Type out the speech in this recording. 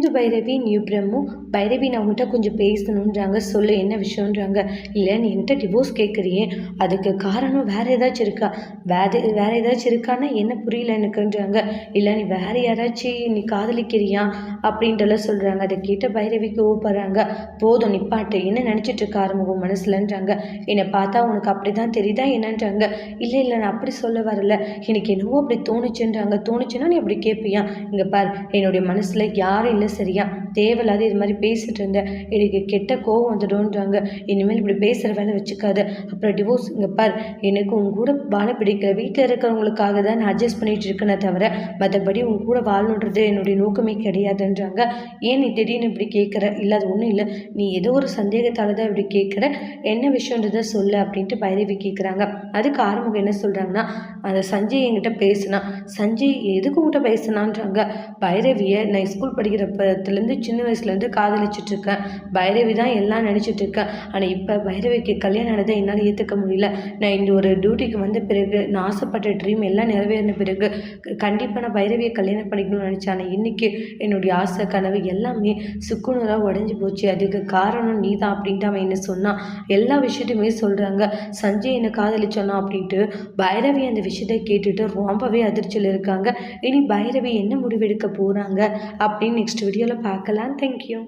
இந்த பைரவி நியூ பிரம்மு. பைரவி நான் உங்கள்கிட்ட கொஞ்சம் பேசணுன்றாங்க. சொல்லு என்ன விஷயன்றாங்க இல்லை நீ என்கிட்ட டிவோர்ஸ் கேட்குறியே அதுக்கு காரணம் வேறு ஏதாச்சும் இருக்கா? வேறு வேறு ஏதாச்சும் இருக்கான்னா என்ன புரியல எனக்குன்றாங்க. இல்லை நீ வேறு யாராச்சும் நீ காதலிக்கிறியா? அப்படின்ட்டுலாம் சொல்கிறாங்க அதை கேட்ட பைரவிக்கு ஓப்படுறாங்க போதும் நிப்பாட்டு. என்ன நினச்சிட்டு இருக்க ஆரம்பம் மனசுலன்றாங்க. என்னை பார்த்தா உனக்கு அப்படி தான் தெரியுதா என்னன்றாங்க. இல்லை இல்லை நான் அப்படி சொல்ல வரல. எனக்கு என்னவோ அப்படி தோணுச்சுன்றாங்க. தோணுச்சுன்னா நீ அப்படி கேட்பியா இங்கே பார் என்னுடைய மனசில் யாரும் இல்லை. சரியா? தேவையில்லாத இது மாதிரி பேசிட்டு இருந்தேன். எனக்கு கெட்ட கோவம் வந்துடும்ன்றாங்க. இனிமேல் இப்படி பேசுகிற வேலை வச்சுக்காத. அப்புறம் டிவோர்ஸ் இங்கே பார். எனக்கு உங்க கூட வாழ பிடிக்கல. வீட்டில் இருக்கிறவங்களுக்காக தான் நான் அட்ஜஸ்ட் பண்ணிகிட்டு இருக்கேனே தவிர மற்றபடி உன் கூட வாழணுன்றது என்னுடைய நோக்கமே கிடையாதுன்றாங்க. ஏன் நீ திடீர்னு இப்படி கேட்குற இல்லை அது ஒன்றும் இல்லை. நீ ஏதோ ஒரு சந்தேகத்தால் தான் இப்படி கேட்குற என்ன விஷயன்றதை சொல்லு அப்படின்ட்டு பைரவி கேட்குறாங்க அதுக்கு ஆரம்பம் என்ன சொல்கிறாங்கன்னா அந்த சஞ்சய் என்கிட்ட பேசினா சஞ்சய் எதுக்கு உங்கள்கிட்ட பேசினான்றாங்க? பைரவியை நான் ஸ்கூல் படிக்கிறப்பத்துலேருந்து சின்ன வயசுலேருந்து காதலிச்சுட்டு இருக்கேன் பைரவி தான் எல்லாம் நினச்சிட்டு இருக்கேன் ஆனால் இப்போ பைரவிக்கு கல்யாணம் ஆனதை என்னால் ஏற்றுக்க முடியல. நான் இந்த ஒரு டியூட்டிக்கு வந்த பிறகு நான் ஆசைப்பட்ட ட்ரீம் எல்லாம் நிறைவேறின பிறகு கண்டிப்பாக நான் பைரவியை கல்யாணம் பண்ணிக்கணும்னு நினச்சேன். ஆனால் இன்றைக்கி என்னுடைய ஆசை கனவு எல்லாமே சுக்குநூறாக உடஞ்சி போச்சு. அதுக்கு காரணம் நீ தான் அப்படின்ட்டு அவன் என்ன சொன்னான். எல்லா விஷயத்தையுமே சொல்கிறாங்க சஞ்சய் என்னை காதலிச்சானா அப்படின்ட்டு பைரவி அந்த விஷயத்தை கேட்டுட்டு ரொம்பவே அதிர்ச்சியில் இருக்காங்க. இனி பைரவி என்ன முடிவெடுக்க போகிறாங்க அப்படின்னு நெக்ஸ்ட் வீடியோவில் பார்க்கலாம் தேங்க்யூ